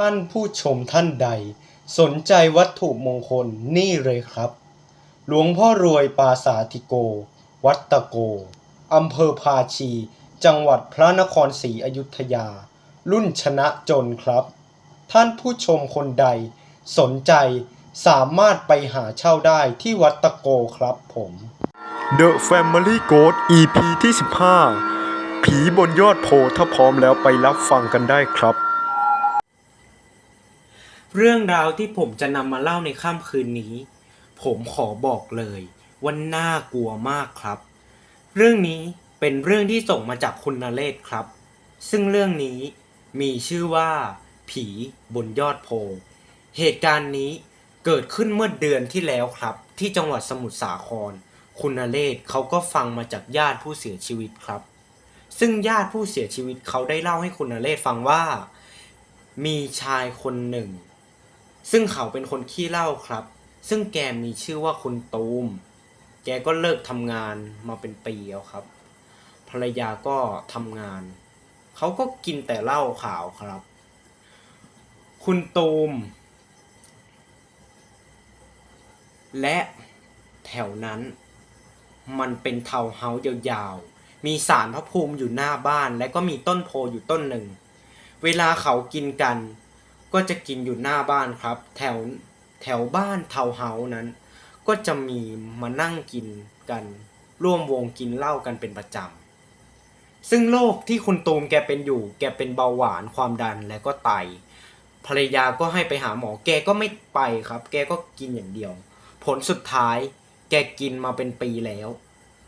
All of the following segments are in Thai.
ท่านผู้ชมท่านใด สนใจวัตถุมงคลนี่เลยครับ หลวงพ่อรวยปาสาธิโก วัดตะโกอำเภอพาชี จังหวัดพระนครศรีอยุธยา รุ่นชนะจนครับ ท่านผู้ชมคนใด สนใจสามารถไปหาเช่าได้ที่วัดตะโกครับผม The Family Ghost EP ที่ 15 ผีบนยอดโพถ้าพร้อมแล้วไปรับฟังกันได้ครับ เรื่องราวที่ผมจะนำมาเล่าในค่ำคืนนี้ ผมขอบอกเลยว่าน่ากลัวมากครับ เรื่องนี้เป็นเรื่องที่ส่งมาจากคุณนเรศครับ ซึ่งเรื่องนี้มีชื่อว่า ผีบนยอดโพ เหตุการณ์นี้เกิดขึ้นเมื่อเดือนที่แล้วครับ ที่จังหวัดสมุทรสาคร คุณนเรศเขาก็ฟังมาจากญาติผู้เสียชีวิตครับ ซึ่งญาติผู้เสียชีวิตเขาได้เล่าให้คุณนเรศฟังว่า มีชายคนหนึ่ง ซึ่งเขาเป็นคนขี้เหล้าครับ ซึ่งแกมีชื่อว่าคุณตูม แกก็เลิกทำงานมาเป็นปีแล้วครับ ภรรยาก็ทำงาน เขาก็กินแต่เหล้าขาวครับ คุณตูม และแถวนั้น มันเป็นเทาเฮาส์ยาวๆ มีศาลพระภูมิอยู่หน้าบ้านและก็มีต้นโพอยู่ต้นหนึ่ง เวลาเขากินกัน ก็จะกินอยู่หน้าบ้านครับ แถวแถวบ้านเทาวเฮานั้น ก็จะมีมานั่งกินกัน ร่วมวงกินเหล้ากันเป็นประจำซึ่งโรคที่คุณตูมแกเป็นอยู่ แกเป็นเบาหวานความดันและก็ไตภรรยาก็ให้ไปหาหมอแกก็ไม่ไปครับ แกก็กินอย่างเดียว ผลสุดท้ายแกกินมาเป็นปีแล้ว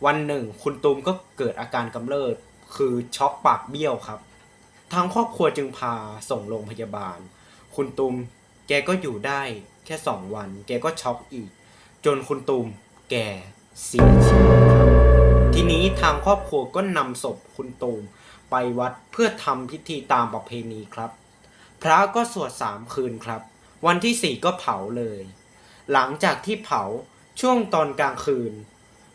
วันหนึ่ง คุณตูมก็เกิดอาการกำเริบคือช็อกปากเบี้ยวครับ ทางครอบครัวจึงพาส่งโรงพยาบาล คุณตูมแกก็อยู่ได้แค่สองวัน แกก็ช็อกอีก จนคุณตูมแกเสียชีวิตครับทีนี้ทางครอบครัวก็นำศพคุณตูมไปวัดเพื่อทำพิธีตามประเพณีครับ พระก็สวดสามคืนครับ วันที่สี่ก็เผาเลย หลังจากที่เผาช่วงตอนกลางคืน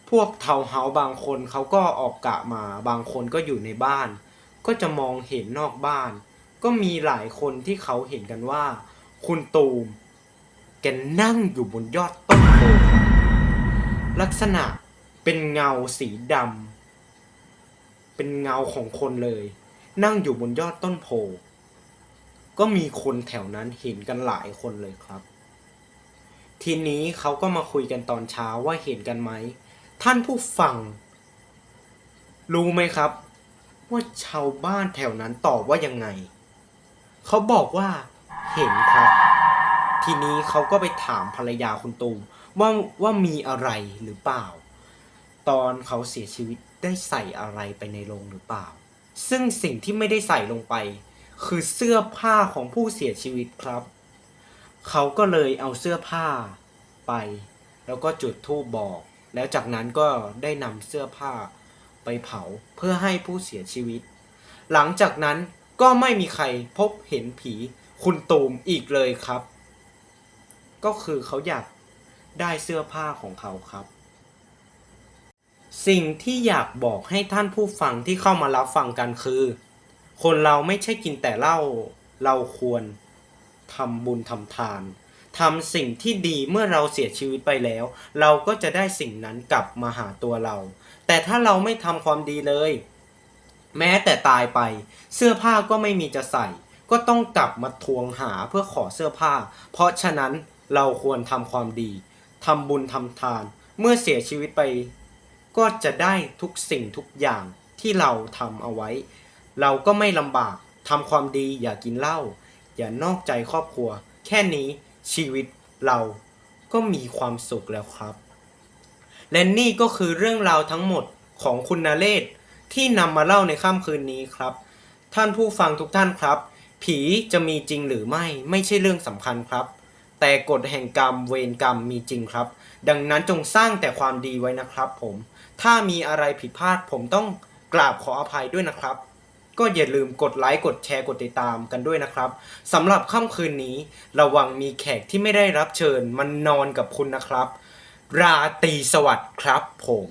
พวกเทาเฮาบางคนเขาก็ออกกะมา บางคนก็อยู่ในบ้าน ก็จะมองเห็นนอกบ้าน ก็มีหลายคนที่เขาเห็นกันว่า คุณตูมแกนั่งอยู่บนยอดต้นโพลักษณะเป็นเงาสีดำเป็นเงาของคนเลย นั่งอยู่บนยอดต้นโพก็มีคนแถวนั้นเห็นกันหลายคนเลยครับ ทีนี้เขาก็มาคุยกันตอนเช้าว่าเห็นกันไหม ท่านผู้ฟัง รู้ไหมครับ ว่าชาวบ้านแถวนั้นตอบว่ายังไง เขาบอกว่าเห็นครับ ทีนี้เขาก็ไปถามภรรยาคุณตูมว่าว่ามีอะไรหรือเปล่า ตอนเขาเสียชีวิตได้ใส่อะไรไปในโรงหรือเปล่า ซึ่งสิ่งที่ไม่ได้ใส่ลงไป คือเสื้อผ้าของผู้เสียชีวิตครับ เขาก็เลยเอาเสื้อผ้าไป แล้วก็จุดธูปบอก แล้วจากนั้นก็ได้นำเสื้อผ้าไปเผาเพื่อให้ผู้เสียชีวิต หลังจากนั้น ก็ไม่มีใครพบเห็นผีคุณตูมอีกเลยครับ ก็คือเขาอยากได้เสื้อผ้าของเขาครับ สิ่งที่อยากบอกให้ท่านผู้ฟังที่เข้ามารับฟังกันคือ คนเราไม่ใช่กินแต่เหล้าเราควรทำบุญทำทานทำสิ่งที่ดีเมื่อเราเสียชีวิตไปแล้ว เราก็จะได้สิ่งนั้นกลับมาหาตัวเรา แต่ถ้าเราไม่ทำความดีเลย แม้แต่ตายไป เสื้อผ้าก็ไม่มีจะใส่ ก็ต้องกลับมาทวงหาเพื่อขอเสื้อผ้า เพราะฉะนั้นเราควรทำความดีทำบุญทำทาน เมื่อเสียชีวิตไป ก็จะได้ทุกสิ่งทุกอย่างที่เราทำเอาไว้ เราก็ไม่ลำบากทำความดีอย่ากินเหล้าอย่านอกใจครอบครัว แค่นี้ชีวิตเราก็มีความสุขแล้วครับ และนี่ก็คือเรื่องราวทั้งหมดของคุณนาเรศ ที่นำมาเล่าในค่ำคืนนี้ครับ ท่านผู้ฟังทุกท่านครับ ผีจะมีจริงหรือไม่ไม่ใช่เรื่องสำคัญครับ แต่กฎแห่งกรรมเวรกรรมมีจริงครับ ดังนั้นจงสร้างแต่ความดีไว้นะครับผม ถ้ามีอะไรผิดพลาดผมต้องกราบขออภัยด้วยนะครับ ก็อย่าลืมกดไลค์กดแชร์กดติดตามกันด้วยนะครับสำหรับค่ำคืนนี้ ระวังมีแขกที่ไม่ได้รับเชิญมันนอนกับคุณนะครับ ราตรีสวัสดิ์ครับผม